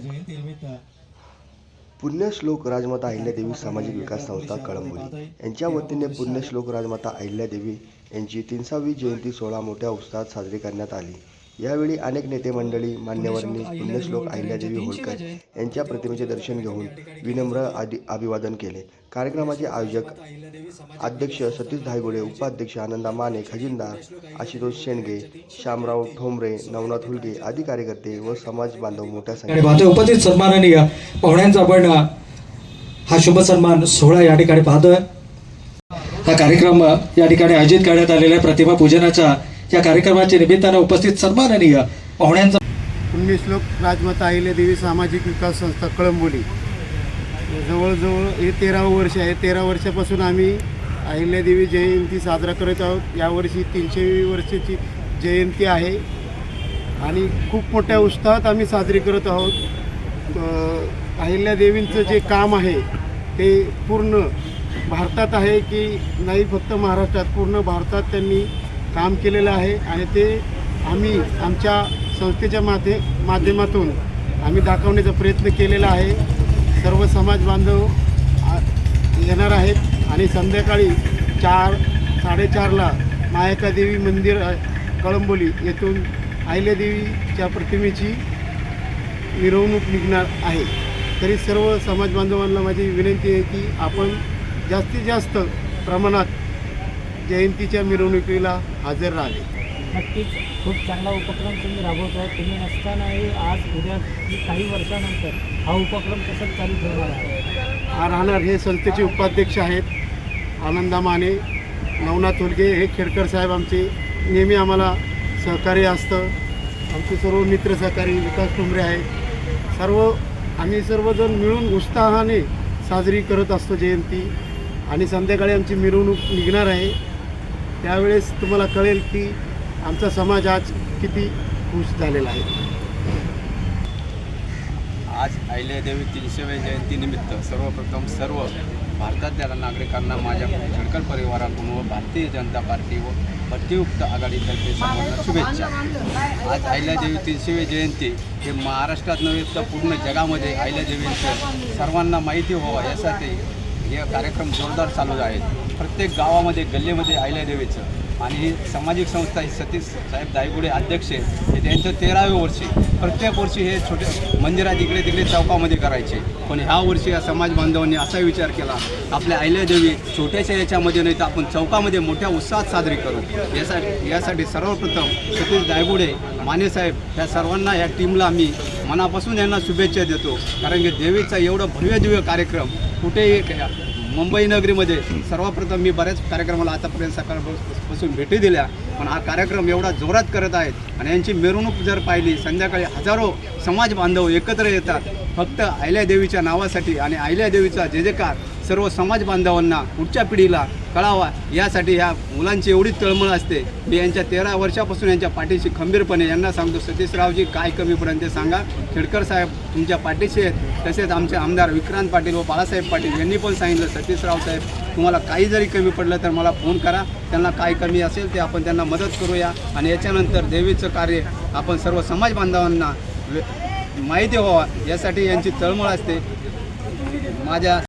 जयंतीनिमित्त पुण्यश्लोक राजमाता अहिल्यादेवी सामाजिक विकास संस्था कळंबोली. यांच्या वतीने पुण्यश्लोक राजमाता अहिल्यादेवी यांची तीनसावी जयंती सोहळा मोठ्या उत्साहात साजरी करण्यात आली. यावेळी अनेक नेते मंडळी मान्यवरांनी पुण्यश्लोक अहिल्यादेवी होळकर यांच्या प्रतिमेचे दर्शन घेऊन विनम्र आदि अभिवादन केले. कार्यक्रमाचे आयोजक अध्यक्ष सतीश धायगुडे उपाध्यक्ष आनंदा माने खजिनदार आशुतोष शेंडगे श्यामराव ठोंबरे नवनाथ हुलगे आदी कार्यकर्ते व समाज बांधव मोठ्या संख्येने उपस्थित सन्माननीय पाहुण्यांचा आपण हा शुभ सन्मान सोहळा या ठिकाणी पाहतोय. हा कार्यक्रम या ठिकाणी आयोजित करण्यात आलेल्या प्रतिभा पूजनाच्या या कार्यक्रमाच्या निमित्तानं उपस्थित सन्माननीय पाहुण्यांचा पुण्यश्लोक राजमाता अहिल्यादेवी सामाजिक विकास संस्था कळंबोली. जवळजवळ हे तेरावं वर्ष आहे. तेरा वर्षापासून आम्ही अहिल्यादेवी जयंती साजरा करत आहोत. यावर्षी तीनशे वर्षाची जयंती आहे. आणि खूप मोठ्या उत्साहात आम्ही साजरी करत आहोत. अहिल्या अहिल्यादेवींचं जे काम आहे ते पूर्ण भारतात आहे की नाही फक्त महाराष्ट्रात. पूर्ण भारतात त्यांनी काम केलेलं आहे आणि ते आम्ही आमच्या संस्थेच्या माध्ये माध्यमातून आम्ही दाखवण्याचा प्रयत्न केलेला आहे. सर्व समाज बांधव येणार आहेत आणि संध्याकाळी चार साडेचारला मायकादेवी मंदिर कळंबोली येथून अहिल्यादेवीच्या प्रतिमेची मिरवणूक निघणार आहे. तरी सर्व समाज बांधवांना माझी विनंती आहे की आपण जास्तीत जास्त प्रमाणात जयंतीच्या मिरवणुकीला हजर राहावे नक्कीच खूप चांगला उपक्रम तुम्ही राबवताय तुम्ही नसतानाही आज उद्या काही वर्षानंतर हा उपक्रम कसं चालू ठेवणार आहे? हा राहणार हे संस्थेचे उपाध्यक्ष आहेत आनंदा माने नवनाथ हुलगे हे खेडकर साहेब आमचे. नेहमी आम्हाला सहकार्य असतं. आमचे सर्व मित्र सहकारी विकास ठोंबरे आहेत. सर्व आम्ही सर्वजण मिळून उत्साहाने साजरी करत असतो जयंती. आणि संध्याकाळी आमची मिरवणूक निघणार आहे. त्यावेळेस तुम्हाला कळेल की आमचा समाज आज किती खुश झालेला आहे. आज अहिल्यादेवी तीनशेव्या जयंतीनिमित्त सर्वप्रथम सर्व भारतातल्या नागरिकांना माझ्या खेडकर परिवारातून व भारतीय जनता पार्टी व भट्टीयुक्त आघाडीतर्फे सर्वांना शुभेच्छा. आज अहिल्यादेवी तीनशेवी जयंती हे महाराष्ट्रात नव्हे तर पूर्ण जगामध्ये अहिल्यादेवींचं सर्वांना माहिती व्हावं यासाठी हे कार्यक्रम जोरदार चालू आहेत. प्रत्येक गावामध्ये गल्लीमध्ये देवीचं आणि ही सामाजिक संस्था ही सतीश साहेब दायगुडे अध्यक्ष हे त्यांचं तेरावे वर्षी प्रत्येक वर्षी हे छोटे मंदिरात इकडे तिकडे चौकामध्ये करायचे. पण ह्या वर्षी या समाज बांधवांनी असा विचार केला. आपल्या अहिल्यादेवी छोट्याशा याच्यामध्ये नाही तर आपण चौकामध्ये मोठ्या उत्साहात साजरी करू. यासाठी यासाठी सर्वप्रथम सतीश दायगुडे मानेसाहेब ह्या सर्वांना या टीमला मी मनापासून यांना शुभेच्छा देतो. कारण की देवीचा एवढं भव्य दिव्य कार्यक्रम कुठेही मुंबई नगरीमध्ये सर्वप्रथम मी बऱ्याच कार्यक्रमाला आतापर्यंत सकाळपासून भेटी दिल्या. पण हा कार्यक्रम एवढा जोरात करत आहेत आणि यांची मिरवणूक जर पाहिली संध्याकाळी हजारो समाज बांधव एकत्र येतात. फक्त अहिल्यादेवीच्या नावासाठी आणि अहिल्यादेवीचा जे जे कार सर्व समाज बांधवांना पुढच्या पिढीला कळावा. यासाठी ह्या मुलांची एवढी तळमळ असते. मी यांच्या तेरा वर्षापासून यांच्या पाठीशी खंबीरपणे यांना सांगतो सतीशरावजी काय कमी ते सांगा. खेडकर साहेब तुमच्या पाठीशी आहेत. तसेच आमचे आमदार विक्रांत पाटील व बाळासाहेब पाटील यांनी पण सांगितलं सतीशराव साहेब तुम्हाला काही जरी कमी पडलं तर मला फोन करा. त्यांना काय कमी असेल ते आपण त्यांना मदत करूया. आणि याच्यानंतर देवीचं कार्य आपण सर्व समाज बांधवांना माहिती व्हावा. यासाठी यांची तळमळ असते. माझ्या